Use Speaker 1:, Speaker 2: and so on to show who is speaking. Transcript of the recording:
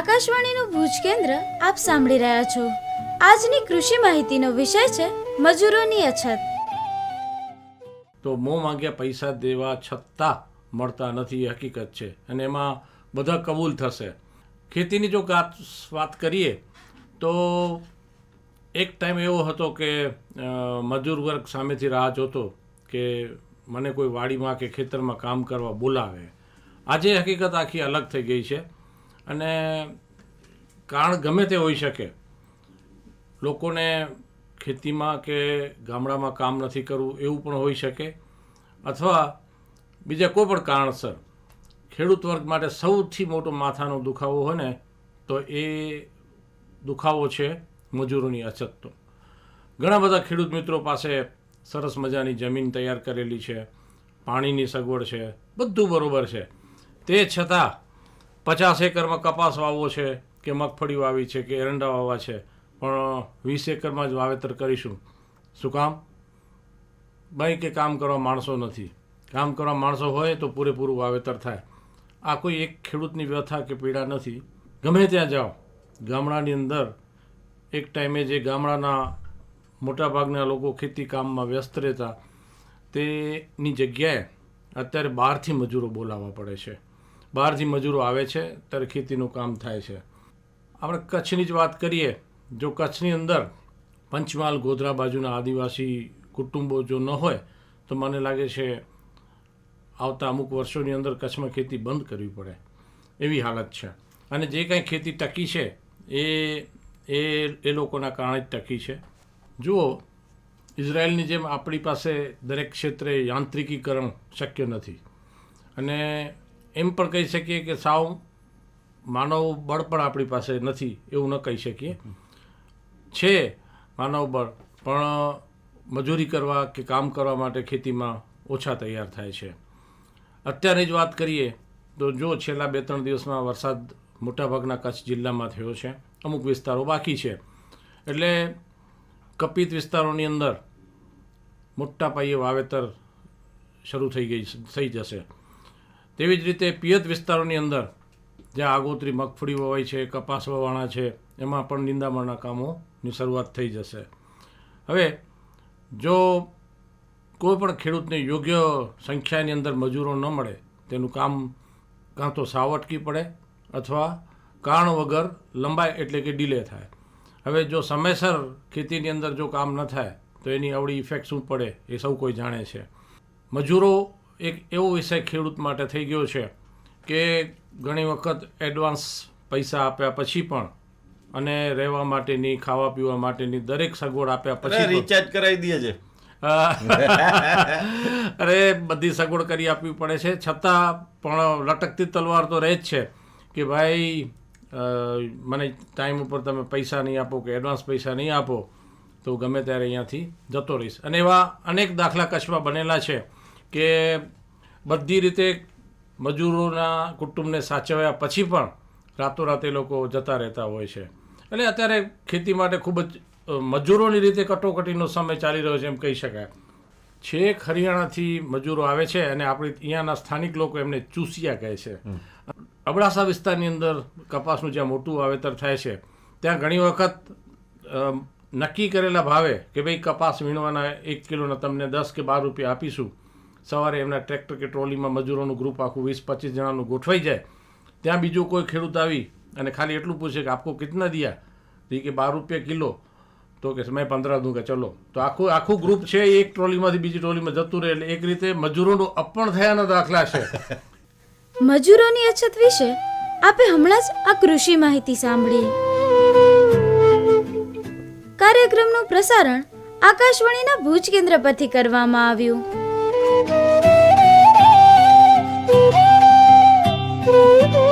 Speaker 1: આકાશવાણીનું ભુજ કેન્દ્ર આપ સાંભળી રહ્યા છો. આજની કૃષિ માહિતીનો વિષય છે મજૂરોની અછત.
Speaker 2: તો મોં માંગ્યા પૈસા દેવા છતાં મળતા નથી હકીકત છે. અને એમાં બધા કબૂલ થશે. ખેતીની જો વાત કરીએ, તો એક ટાઈમ એવો હતો કે મજૂર વર્ગ સામેથી રાહ જોતો કે મને કોઈ વાડીમાં કે ખેતરમાં કામ કરવા બોલાવે. આજે હકીકત આખી અલગ થઈ ગઈ છે. અને કારણ ગમે તે હોઈ શકે, લોકોને ખેતીમાં કે ગામડામાં કામ નથી કરવું એવું પણ હોઈ શકે, અથવા બીજા કોઈ પણ કારણસર ખેડૂત વર્ગ માટે સૌથી મોટો માથાનો દુખાવો હોય ને, તો એ દુખાવો છે મજૂરોની અછતનો. ઘણા બધા ખેડૂત મિત્રો પાસે સરસ મજાની જમીન તૈયાર કરેલી છે, પાણીની સગવડ છે, બધું બરોબર છે. તે છતાં પચાસ એકરમાં કપાસ વાવવો છે કે મગફળી વાવી છે કે એરંડા વાવવા છે, પણ વીસ એકરમાં જ વાવેતર કરીશું. શું કામ? ભાઈ કે કામ કરવા માણસો નથી. કામ કરવા માણસો હોય તો પૂરેપૂરું વાવેતર થાય. આ કોઈ એક ખેડૂતની વ્યથા કે પીડા નથી. ગમે ત્યાં જાઓ. ગામડાની અંદર એક ટાઈમે જે ગામડાના મોટાભાગના લોકો ખેતી કામમાં વ્યસ્ત રહેતા, તેની જગ્યાએ અત્યારે બહારથી મજૂરો બોલાવવા પડે છે. બહારથી મજૂરો આવે છે, ત્યારે ખેતીનું કામ થાય છે. આપણે કચ્છની જ વાત કરીએ, જો કચ્છની અંદર પંચમહાલ ગોધરા બાજુના આદિવાસી કુટુંબો જો ન હોય, તો મને લાગે છે આવતા અમુક વર્ષોની અંદર કચ્છમાં ખેતી બંધ કરવી પડે, એવી હાલત છે. અને જે કાંઈ ખેતી ટકી છે, એ એ એ લોકોના કારણે જ ટકી છે. જુઓ, ઇઝરાયલની જેમ આપણી પાસે દરેક ક્ષેત્રે યાંત્રિકીકરણ શક્ય નથી. અને એમ પણ કહી શકીએ કે સાવ માનવ બળ પણ આપણી પાસે નથી, એવું ન કહી શકીએ. છે માનવ બળ, પણ મજૂરી કરવા કે કામ કરવા માટે ખેતીમાં ઓછા તૈયાર થાય છે. અત્યારની જ વાત કરીએ તો જો છેલ્લા બે ત્રણ દિવસમાં વરસાદ મોટાભાગના કચ્છ જિલ્લામાં થયો છે, અમુક વિસ્તારો બાકી છે. એટલે કપિત વિસ્તારોની અંદર મોટા પાયે વાવેતર શરૂ થઈ ગઈ, થઈ જશે. તેવી જ રીતે પિયત વિસ્તારોની અંદર, જ્યાં આગોતરી મગફળી વવાય છે કપાસ વવાણા છે, એમાં પણ નિંદામણના કામોની શરૂઆત થઈ જશે. હવે, જો કોઈ પણ ખેડૂતને યોગ્ય સંખ્યાની અંદર મજૂરો ન મળે, તેનું કામ કાં તો સાવ અટકી પડે અથવા કારણ વગર લંબાય એટલે કે ડીલે થાય. હવે જો સમયસર ખેતીની અંદર જો કામ ન થાય, તો એની અવળી ઇફેક્ટ શું પડે એ સૌ કોઈ જાણે છે. મજૂરો એક એવો વિષય ખેડૂત માટે થઈ ગયો છે કે ઘણી વખત એડવાન્સ પૈસા આપ્યા પછી પણ અને રહેવા માટેની ખાવા પીવા માટેની દરેક સગવડ આપ્યા પછી
Speaker 3: રિચાર્જ કરાવી દે છે.
Speaker 2: અરે બધી સગવડ કરી આપવી પડે છે. છતાં પણ લટકતી તલવાર તો રહે જ છે કે ભાઈ મને ટાઈમ ઉપર તમે પૈસા નહીં આપો કે એડવાન્સ પૈસા નહીં આપો તો ગમે ત્યારે અહીંયાથી જતો રહીશ. અને એવા અનેક દાખલા કચ્છમાં બનેલા છે. કે બધી રીતે મજૂરોના કુટુંબને સાચવ્યા પછી પણ રાતોરાત એ લોકો જતા રહેતા હોય છે. અને અત્યારે ખેતી માટે ખૂબ જ મજૂરોની રીતે કટોકટીનો સમય ચાલી રહ્યો છે એમ કહી શકાય. છેક હરિયાણાથી મજૂરો આવે છે અને આપણે અહીંયાના સ્થાનિક લોકો એમને ચૂસિયા કહે છે. અબડાસા વિસ્તારની અંદર કપાસનું જ્યાં મોટું વાવેતર થાય છે ત્યાં ઘણી વખત નક્કી કરેલા ભાવે કે ભાઈ કપાસ વીણવાના એક કિલોના તમને દસ કે બાર રૂપિયા આપીશું સવારે એમના ટ્રેક્ટર કે ટ્રોલીમાં મજૂરોનું ગ્રુપ આખું વીસ પચીસ જણાનું ગોઠવાઈ જાય, ત્યાં બીજું કોઈ ખેડૂત આવી અને ખાલી એટલું પૂછે કે આપકો કિતના દિયા? તો કે બાર રૂપિયા કિલો. તો કે મેં પંદર દૂંગા ચલો. તો આખું આખું ગ્રુપ છે, એક ટ્રોલીમાંથી બીજી ટ્રોલીમાં જતું રહે એટલે એક રીતે મજૂરોનું અપણ થયાના દાખલા છે.
Speaker 1: મજૂરોની અછત વિશે આપે હમણાં જ આ કૃષિ માહિતી સાંભળી. કાર્યક્રમનું પ્રસારણ આકાશવાણીના ભુજ કેન્દ્ર પરથી કરવામાં આવ્યું. 嗯嗯